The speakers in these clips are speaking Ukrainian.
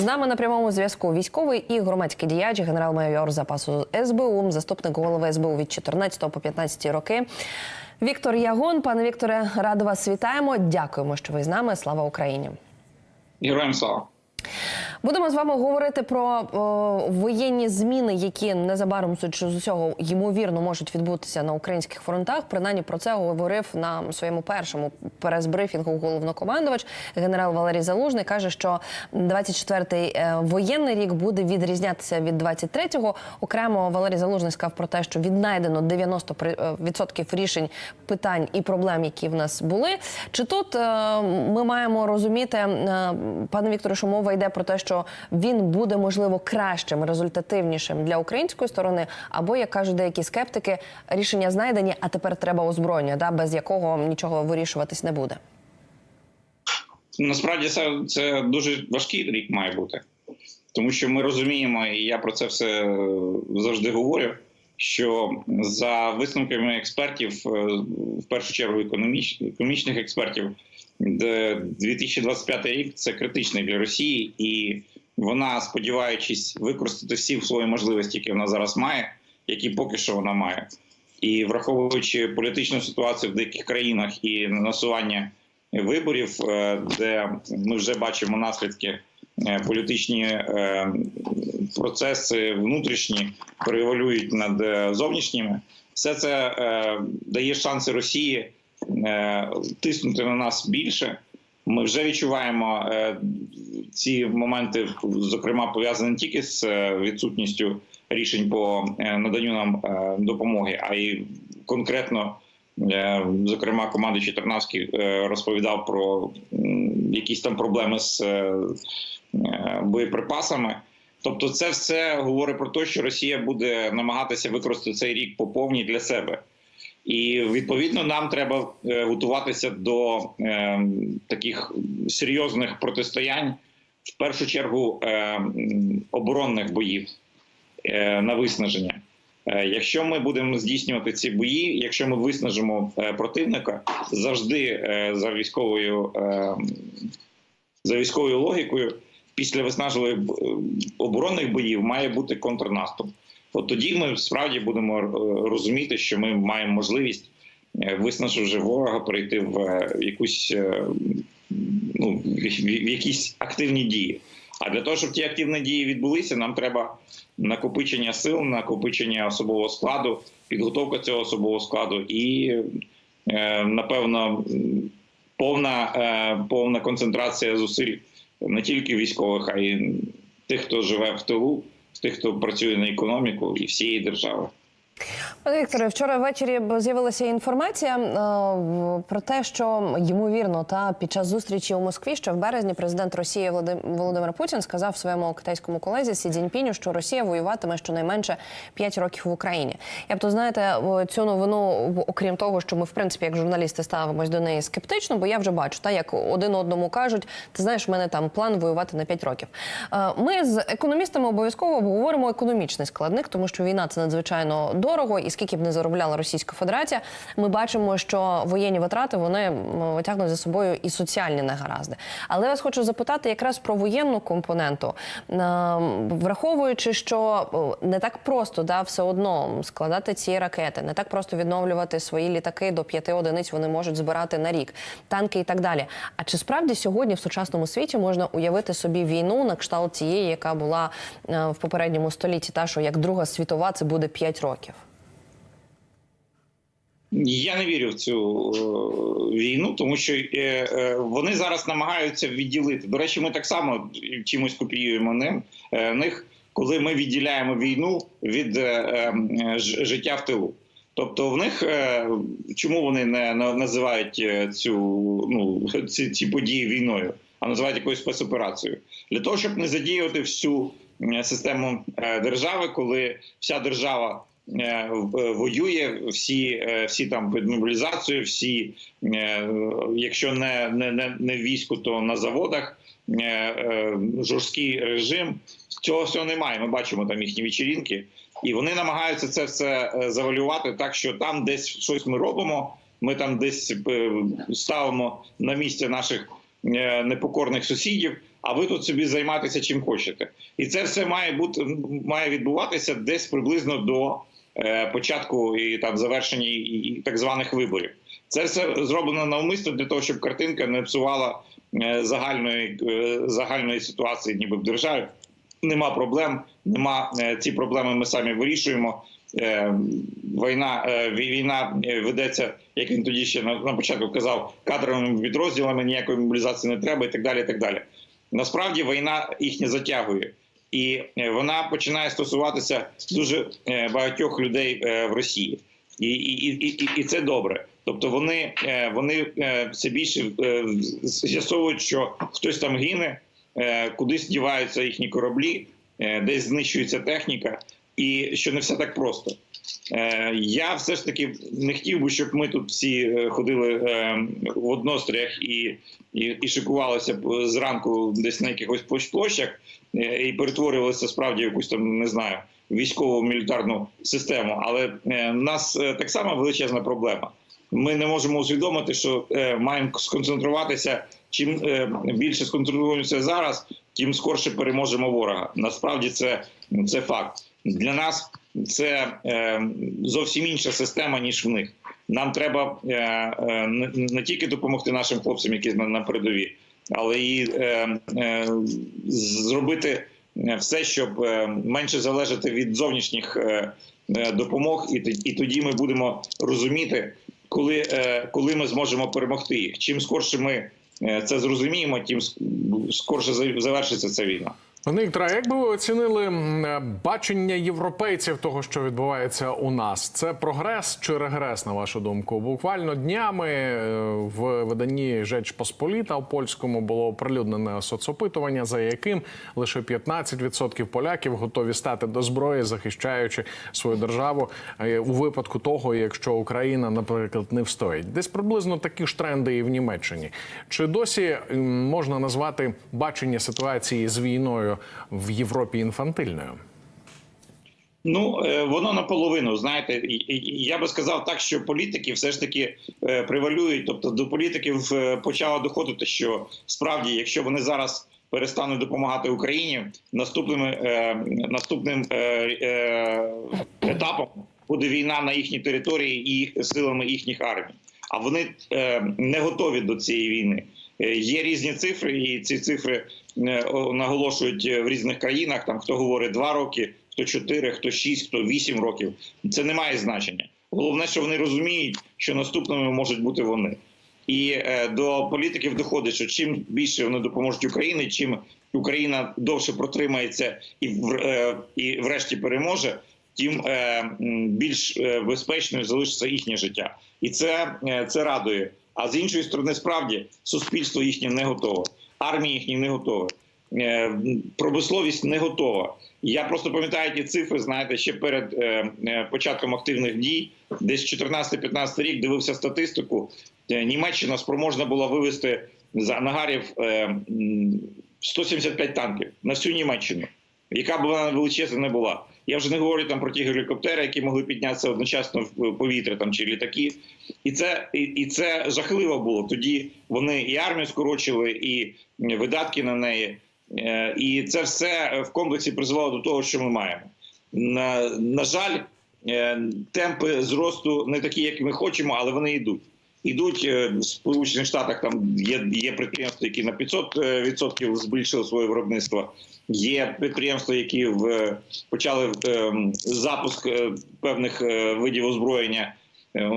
З нами на прямому зв'язку військовий і громадський діяч, генерал-майор запасу СБУ, заступник голови СБУ від 14 по 15 роки. Віктор Ягон, пане Вікторе, радо вас вітаємо. Дякуємо, що ви з нами. Слава Україні. Героям слава. Будемо з вами говорити про о, воєнні зміни, які незабаром з усього ймовірно можуть відбутися на українських фронтах. Принаймні про це говорив на своєму першому прес-брифінгу головнокомандувач генерал Валерій Залужний. каже, що 24-й е, воєнний рік буде відрізнятися від 23-го. Окремо Валерій Залужний сказав про те, що віднайдено 90% рішень питань і проблем, які в нас були. Чи тут е, ми маємо розуміти, е, пане Вікторе, що мова йде про те, що він буде можливо кращим, результативнішим для української сторони, або як кажуть деякі скептики, рішення знайдені, а тепер треба озброєння, да без якого нічого вирішуватись не буде. Насправді це, це дуже важкий рік має бути, тому що ми розуміємо, і я про це все е, завжди говорю. Що за висновками експертів, е, в першу чергу економіч, економічних експертів, 2025 рік це критичний для Росії, і вона, сподіваючись використати всі свої можливості, які вона зараз має, які поки що вона має, і враховуючи політичну ситуацію в деяких країнах і насування виборів, е, де ми вже бачимо наслідки. е, Політичні е, процеси внутрішні перевалюють над зовнішніми. Все це дає шанси Росії тиснути на нас більше. Ми вже відчуваємо е, ці моменти, зокрема пов'язані тільки з е, відсутністю рішень по е, наданню нам е, допомоги, а й конкретно. Е, Зокрема, команда Чотирнавський е, розповідав про якісь там проблеми з е, е, боєприпасами. Тобто, це все говорить про те, що Росія буде намагатися використати цей рік по повній для себе. І відповідно нам треба е, готуватися до е, таких серйозних протистоянь, в першу чергу е, оборонних боїв е, на виснаження. Е, Якщо ми будемо здійснювати ці бої, якщо ми виснажимо е, противника, завжди е, за військовою е, за військовою логікою, після виснажливих е, оборонних боїв має бути контрнаступ. От тоді ми справді будемо е, розуміти, що ми маємо можливість, е, виснаживши ворога, перейти в е, якусь ну, в якісь активні дії. А для того, щоб ті активні дії відбулися, нам треба накопичення сил, накопичення особового складу, підготовка цього особового складу і, напевно, повна, повна концентрація зусиль не тільки військових, а й тих, хто живе в тилу, тих, хто працює на економіку і всієї держави. Пане Вікторе, вчора ввечері з'явилася інформація е, про те, що ймовірно, та під час зустрічі у Москві, що в березні президент Росії Володи- Володимир Путін сказав своєму китайському колезі Сі Цзіньпіню, що Росія воюватиме щонайменше 5 років в Україні. Я б то знаєте, цю новину, окрім того, що ми в принципі як журналісти ставимось до неї скептично, бо я вже бачу, та як один одному кажуть, ти знаєш, в мене там план воювати на 5 років. Е, Ми з економістами обов'язково обговоримо економічний складник, тому що війна це надзвичайно дорого, і скільки б не заробляла Російська Федерація, ми бачимо, що воєнні витрати вони м, тягнуть за собою і соціальні негаразди. Але я вас хочу запитати якраз про воєнну компоненту, Е, враховуючи, що е, не так просто да, все одно складати ці ракети, не так просто відновлювати свої літаки до п'яти одиниць. Вони можуть збирати на рік танки і так далі. А чи справді сьогодні в сучасному світі можна уявити собі війну на кшталт тієї, яка була е, в попередньому столітті, та що як Друга світова це буде 5 років? Я не вірю в цю е, війну, тому що е, е, вони зараз намагаються відділити. До речі, ми так само чимось копіюємо ним е, них, коли ми відділяємо війну від е, е, життя в тилу. Тобто, в них е, чому вони не на- називають е, цю ну ці, ці події війною, а називають якоюсь спецоперацією для того, щоб не задіяти всю систему е, держави, коли вся держава воює, всі, е, всі там під мобілізацію, всі, е, якщо не, не, не, не в війську, то на заводах. е, е, Жорсткий режим цього всього немає. Ми бачимо там їхні вечірінки, і вони намагаються це все е, завалювати так, що там десь щось ми робимо. Ми там десь е, ставимо на місце наших е, непокорних сусідів, а ви тут собі займаєтеся чим хочете. І це все має бути має відбуватися десь приблизно до е, початку і там завершення і, так званих виборів. Це все зроблено навмисно для того, щоб картинка не псувала е, загальної е, загальної ситуації, ніби в державі. Нема проблем, нема е, ці проблеми. Ми самі вирішуємо. Е, Війна е, війна е, ведеться, як він тоді ще на, початку казав, кадровими підрозділами ніякої мобілізації не треба, і так далі. І так далі. Насправді війна їхня затягує, і е, вона починає стосуватися дуже е, багатьох людей е, в Росії, і, і, і, і, це добре. Тобто вони, вони все більше з'ясовують, що хтось там гине, кудись діваються їхні кораблі, десь знищується техніка, і що не все так просто. Е, Я все ж таки не хотів би, щоб ми тут всі е, ходили е, в одностроях і, і, і шикувалися б зранку десь на якихось площах і перетворювалися справді якусь там, не знаю, військову мілітарну систему. Але в нас так само величезна проблема. Ми не можемо усвідомити, що маємо сконцентруватися. Чим більше сконцентруємося зараз, тим скорше переможемо ворога. Насправді це, це факт. Для нас це е, зовсім інша система, ніж в них. Нам треба е, е, не, тільки допомогти нашим хлопцям, які на, передовій, але і зробити все, щоб менше залежати від зовнішніх допомог, і, тоді ми будемо розуміти, коли, коли ми зможемо перемогти їх. Чим скорше ми це зрозуміємо, тим скорше завершиться ця війна. Пане Вікторе, а як би ви оцінили е, бачення європейців того, що відбувається у нас? Це прогрес чи регрес, на вашу думку? Буквально днями е, в виданні Жеч Посполіта у польському було оприлюднене соцопитування, за яким лише 15% поляків готові стати до зброї, захищаючи свою державу е, у випадку того, якщо Україна, наприклад, не встоїть. Десь приблизно такі ж тренди і в Німеччині. Чи досі можна назвати бачення ситуації з війною в Європі інфантильною? Ну е, воно наполовину. Знаєте, я би сказав так, що політики все ж таки е, превалюють. Тобто до політиків е, почало доходити, що справді, якщо вони зараз перестануть допомагати Україні, наступним наступним етапом буде війна на їхній території і силами їхніх армій. А вони не готові до цієї війни. Є різні цифри, і ці цифри наголошують е, в різних країнах. Там хто говорить два роки, хто чотири, хто шість, хто вісім років. Це не має значення. Головне, що вони розуміють, що наступними можуть бути вони. І е, до політиків доходить, що чим більше вони допоможуть Україні, чим Україна довше протримається і в- е, і врешті переможе, тим е, більш е, безпечною залишиться їхнє життя, і це, е, це радує. А з іншої сторони, справді суспільство їхнє не готове, армія їхня не готова, е, промисловість не готова. Я просто пам'ятаю ті цифри, знаєте, ще перед е, е, початком активних дій, десь 14-15 рік дивився статистику. Німеччина спроможна була вивезти з ангарів е, м, 175 танків на всю Німеччину, яка б вона величезна не була. Я вже не говорю там про ті гелікоптери, які могли піднятися одночасно в повітря там чи літаки. І це, і, і це жахливо було. Тоді вони і армію скорочили, і видатки на неї. Е, І це все в комплексі призвело до того, що ми маємо. На, на жаль, е, темпи зросту не такі, як ми хочемо, але вони йдуть. Ідуть е, в Сполучених Штатах. Там є, є підприємства, які на 500% відсотків збільшили своє виробництво. Є підприємства, які в, почали е, запуск е, певних е, видів озброєння. Е,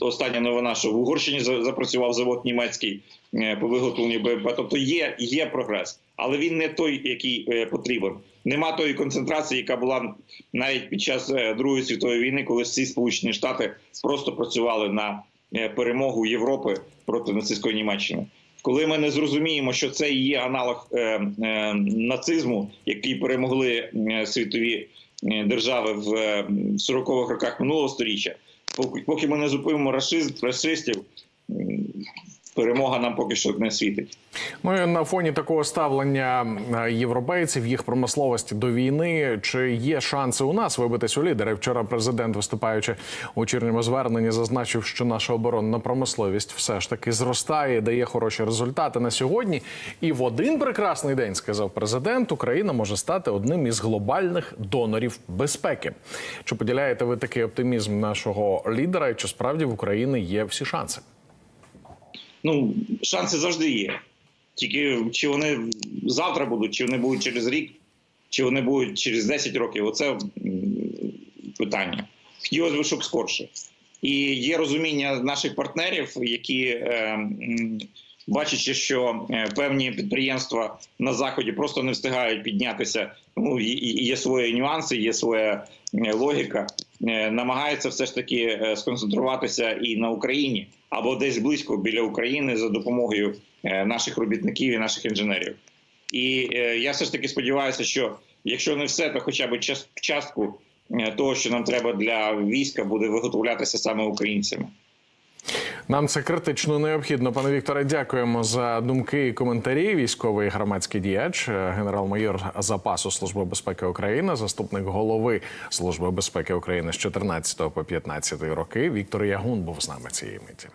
Остання новина, що в Угорщині запрацював завод німецький е, по виготовленню БМП. Тобто є, є прогрес, але він не той, який е, потрібен. Нема тої концентрації, яка була навіть під час е, Другої світової війни, коли всі Сполучені Штати просто працювали на е, перемогу Європи проти нацистської Німеччини. Коли ми не зрозуміємо, що це є аналог е, е, нацизму, який перемогли е, світові е, держави в е, 40-х роках минулого століття, поки, поки ми не зупинимо расизм, расистів, перемога нам поки що не світить. Ну на фоні такого ставлення е, європейців, їх промисловості до війни, чи є шанси у нас вибитись у лідери? Вчора президент, виступаючи у вечірньому зверненні, зазначив, що наша оборонна промисловість все ж таки зростає, дає хороші результати на сьогодні. І в один прекрасний день сказав президент, Україна може стати одним із глобальних донорів безпеки. Чи поділяєте ви такий оптимізм нашого лідера? І чи справді в Україні є всі шанси? Ну, шанси завжди є. Тільки чи вони завтра будуть, чи вони будуть через рік, чи вони будуть через 10 років. Оце питання. Хотілося б, щоб скорше. І є розуміння наших партнерів, які, е, бачачи, що е, певні підприємства на заході просто не встигають піднятися. Ну, є свої нюанси, є своя е, логіка. е, Намагаються все ж таки сконцентруватися і на Україні або десь близько біля України за допомогою е, наших робітників і наших інженерів. І е, я все ж таки сподіваюся, що якщо не все, то хоча б час- частку е, того, що нам треба для війська, буде виготовлятися саме українцями. Нам це критично необхідно. Пане Вікторе, дякуємо за думки і коментарі. Військовий громадський діяч, генерал-майор запасу Служби безпеки України, заступник голови Служби безпеки України з 14 по 15 роки. Віктор Ягун був з нами цієї миті.